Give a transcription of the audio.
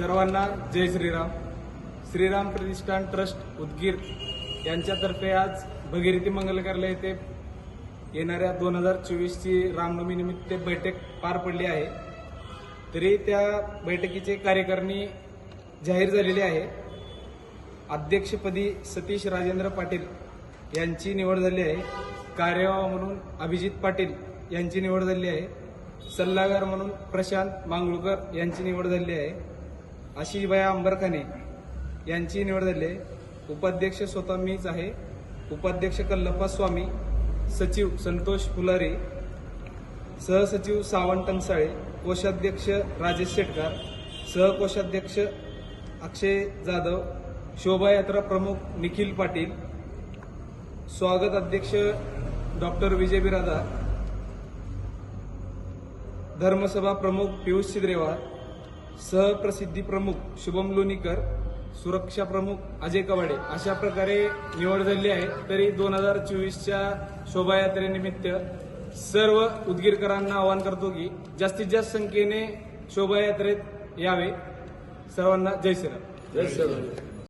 सर्वांना जय श्रीराम. श्रीराम प्रतिष्ठान ट्रस्ट उदगीर यांच्यातर्फे आज भगीरथी मंगल येथे येणाऱ्या दोन हजार चोवीसची रामनवमीनिमित्त बैठक पार पडली आहे. तरी त्या बैठकीचे कार्यकारिणी जाहीर झालेली आहे. अध्यक्षपदी सतीश राजेंद्र पाटील यांची निवड झाली आहे. कार्यवाह म्हणून अभिजित पाटील यांची निवड झाली आहे. सल्लागार म्हणून प्रशांत मांगळूकर यांची निवड झाली आहे. आशिषबाई आंबरखाने यांची निवड झाली आहे उपाध्यक्ष स्वतः मीच आहे. उपाध्यक्ष कल्लप्पा स्वामी सचिव संतोष फुलारे सहसचिव सावंत टंगसाळे कोषाध्यक्ष राजेश शेटकर सहकोषाध्यक्ष अक्षय जाधव शोभायात्रा प्रमुख निखिल पाटील स्वागत अध्यक्ष डॉक्टर विजय बिरादार धर्मसभा प्रमुख पियुष सिद्रेवार सहप्रसिद्धी प्रमुख शुभम लोणीकर सुरक्षा प्रमुख अजय कवाडे अशा प्रकारे निवड झाली आहे. तरी दोन हजार चोवीसच्या शोभायात्रेनिमित्त सर्व उदगीरकरांना आवाहन करतो की जास्तीत जास्त संख्येने शोभायात्रेत यावे. सर्वांना जय श्रीराम जय श्रीराम